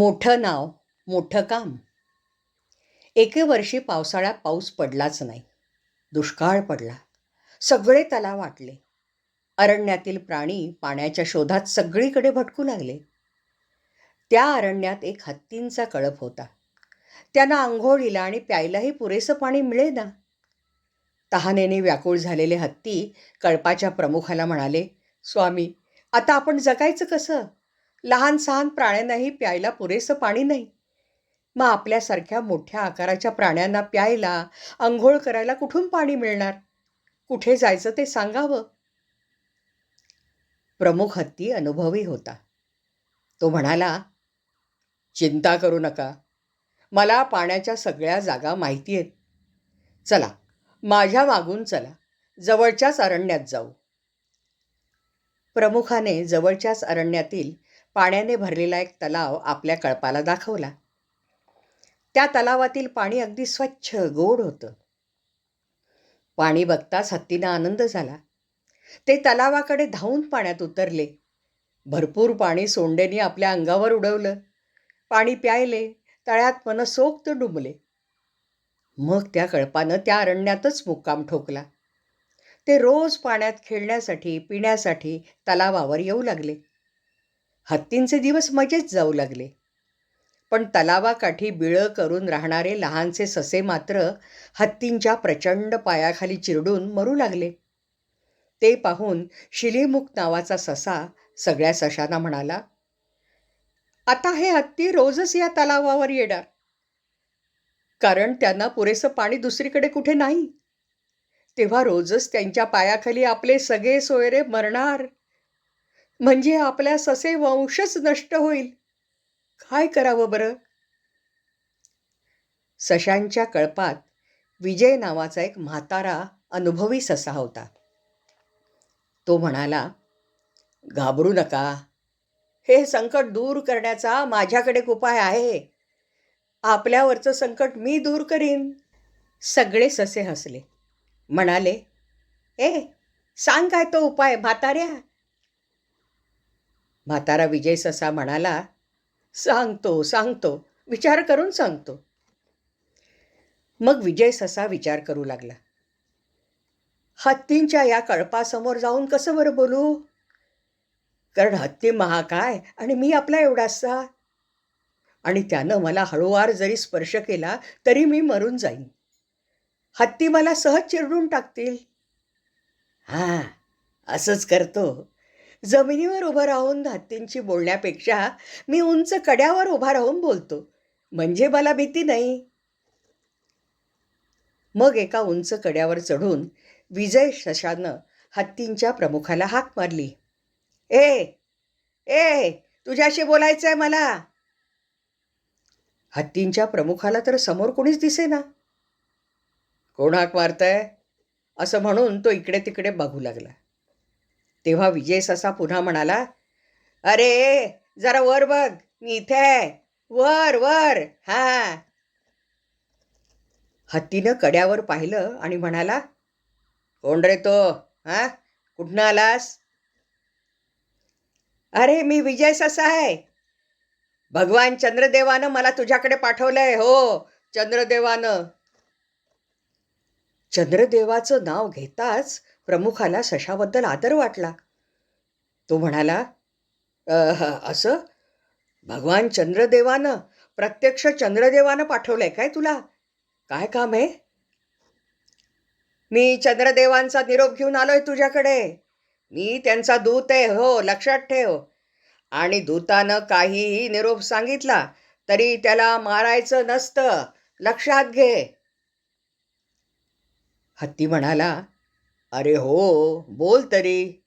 मोठं नाव मोठं काम. एके वर्षी पावसाळ्यात पाऊस पडलाच नाही. दुष्काळ पडला. सगळे तलाव वाटले. अरण्यातील प्राणी पाण्याच्या शोधात सगळीकडे भटकू लागले. त्या अरण्यात एक हत्तींचा कळप होता. त्यांना आंघोळीला आणि प्यायलाही पुरेसं पाणी मिळेना. तहानेने व्याकुळ झालेले हत्ती कळपाच्या प्रमुखाला म्हणाले स्वामी आता आपण जगायचं कसं? लहान सहान प्राण्यांनाही प्यायला पुरेसं पाणी नाही. मग आपल्यासारख्या मोठ्या आकाराच्या प्राण्यांना प्यायला आंघोळ करायला कुठून पाणी मिळणार? कुठे जायचं ते सांगावं? प्रमुख हत्ती अनुभवी होता. तो म्हणाला चिंता करू नका. मला पाण्याच्या सगळ्या जागा माहिती आहेत. चला माझ्या मागून चला. जवळच्याच अरण्यात जाऊ. प्रमुखाने जवळच्याच अरण्यातील पाण्याने भरलेला एक तलाव आपल्या कळपाला दाखवला. त्या तलावातील पाणी अगदी स्वच्छ गोड होतं. पाणी बघताच हत्तीनं आनंद झाला. ते तलावाकडे धावून पाण्यात उतरले. भरपूर पाणी सोंडेनी आपल्या अंगावर उडवलं. पाणी प्यायले तळ्यात मनसोक्त डुंबले. मग त्या कळपानं त्या अरण्यातच मुक्काम ठोकला. ते रोज पाण्यात खेळण्यासाठी पिण्यासाठी तलावावर येऊ लागले. हत्तींचे दिवस मजेत जाऊ लागले. पण तलावाकाठी बिळं करून राहणारे लहानसे ससे मात्र हत्तींच्या प्रचंड पायाखाली चिरडून मरू लागले. ते पाहून शिलीमुख नावाचा ससा सगळ्या सशांना म्हणाला आता हे हत्ती रोजच या तलावावर येणार. कारण त्यांना पुरेसं पाणी दुसरीकडे कुठे नाही. तेव्हा रोजच त्यांच्या पायाखाली आपले सगळे सोयरे मरणार. म्हणजे आपल्या ससे वंशच नष्ट होईल. काय करावं बरं? सशांच्या कळपात विजय नावाचा एक म्हातारा अनुभवी ससा होता. तो म्हणाला घाबरू नका. हे संकट दूर करण्याचा माझ्याकडे एक उपाय आहे. आपल्यावरचं संकट मी दूर करीन. सगळे ससे हसले. म्हणाले ए सांग काय तो उपाय म्हाताऱ्या. म्हातारा विजय ससा म्हणाला सांगतो सांगतो विचार करून सांगतो. मग विजय ससा विचार करू लागला. हत्तींच्या या कळपासमोर जाऊन कसं बरं बोलू? कारण हत्ती महाकाय आणि मी आपला एवढासा? आणि त्यानं मला हळूवार जरी स्पर्श केला तरी मी मरून जाईन. हत्ती मला सहज चिरडून टाकतील. हां असंच करतो. जमिनीवर उभं राहून हत्तींशी बोलण्यापेक्षा मी उंच कड्यावर उभा राहून बोलतो. म्हणजे मला भीती नाही. मग एका उंच कड्यावर चढून विजय शशानं हत्तींच्या प्रमुखाला हाक मारली. ए ए तुझ्याशी बोलायचं आहे मला. हत्तींच्या प्रमुखाला तर समोर कोणीच दिसे ना कोण हाक मारतंय? असं म्हणून तो इकडे तिकडे बघू लागला. तेव्हा विजय ससा पुन्हा म्हणाला अरे जरा वर बघ मी इथे आहे. वर वर हा. हत्तीनं कड्यावर पाहिलं आणि म्हणाला कोण रे तो हा? कुठनं आलास? अरे मी विजय ससा आहे. भगवान चंद्रदेवानं मला तुझ्याकडे पाठवलंय हो चंद्रदेवानं. चंद्रदेवाचं नाव घेताच प्रमुखाला सशाबद्दल आदर वाटला. तो म्हणाला असं? भगवान चंद्रदेवानं प्रत्यक्ष चंद्रदेवानं पाठवलंय काय तुला? काय काम आहे? मी चंद्रदेवांचा निरोप घेऊन आलोय तुझ्याकडे. मी त्यांचा दूत आहे हो लक्षात ठेव. आणि दूतानं काहीही निरोप सांगितला तरी त्याला मारायचं नसतं. लक्षात घे. हत्ती म्हणाला अरे हो बोल तरी.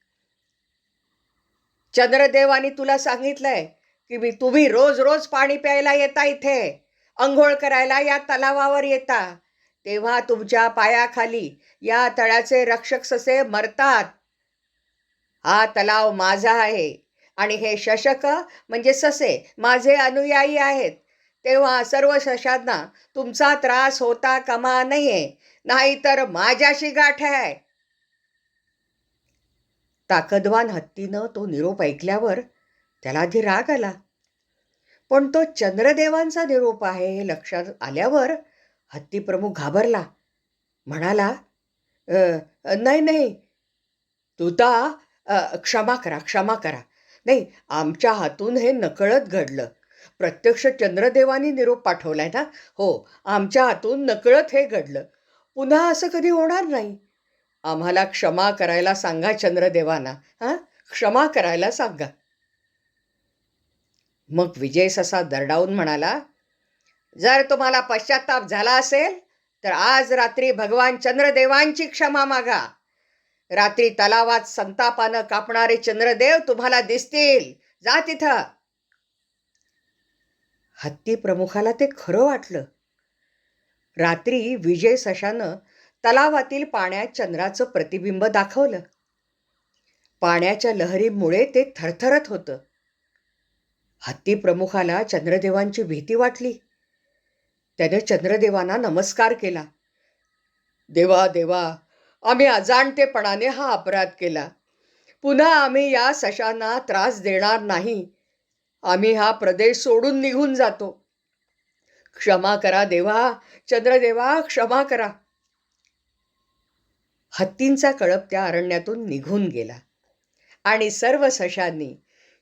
चंद्रदेवानी तुला सांगितलंय की मी तुम्ही रोज रोज पाणी प्यायला येता इथे. अंघोळ करायला या तलावावर येता. तेव्हा तुमच्या पायाखाली या तळ्याचे रक्षक ससे मरतात. हा तलाव माझा आहे आणि हे शशक म्हणजे ससे माझे अनुयायी आहेत. तेव्हा सर्व शशांना तुमचा त्रास होता कामा नाहीये नाहीतर माझ्याशी गाठ आहे. ताकदवान हत्तीनं तो निरोप ऐकल्यावर त्याला आधी राग आला. पण तो चंद्रदेवांचा निरोप आहे हे लक्षात आल्यावर हत्तीप्रमुख घाबरला. म्हणाला नाही नाही. तुता क्षमा करा क्षमा करा. नाही आमच्या हातून हे नकळत घडलं. प्रत्यक्ष चंद्रदेवानी निरोप पाठवलाय ना? हो आमच्या हातून नकळत हे घडलं. पुन्हा असं कधी होणार नाही. आम्हाला क्षमा करायला सांगा चंद्रदेवांना. हां? क्षमा करायला सांगा. मग विजय ससा दरडावून म्हणाला जर तुम्हाला पश्चाताप झाला असेल तर आज रात्री भगवान चंद्रदेवांची क्षमा मागा. रात्री तलावात संतापानं कापणारे चंद्रदेव तुम्हाला दिसतील. जा तिथं. हत्ती प्रमुखाला ते खरं वाटलं. रात्री विजय सशानं तलावातील पाण्यात चंद्राचं प्रतिबिंब दाखवलं. पाण्याच्या लहरीमुळे ते थरथरत होतं. हत्ती प्रमुखाला चंद्रदेवांची भीती वाटली. त्याने चंद्रदेवांना नमस्कार केला. देवा देवा आम्ही अजाणतेपणाने हा अपराध केला. पुन्हा आम्ही या सशांना त्रास देणार नाही. आम्ही हा प्रदेश सोडून निघून जातो. क्षमा करा देवा चंद्रदेवा क्षमा करा. हत्तींचा कळप त्या अरण्यातून निघून गेला. आणि सर्व सशांनी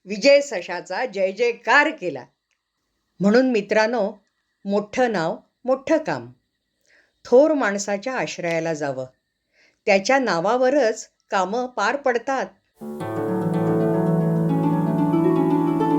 विजय सशाचा जय जयकार केला. म्हणून मित्रांनो मोठं नाव मोठं काम. थोर माणसाच्या आश्रयाला जावं. त्याच्या नावावरच कामं पार पडतात.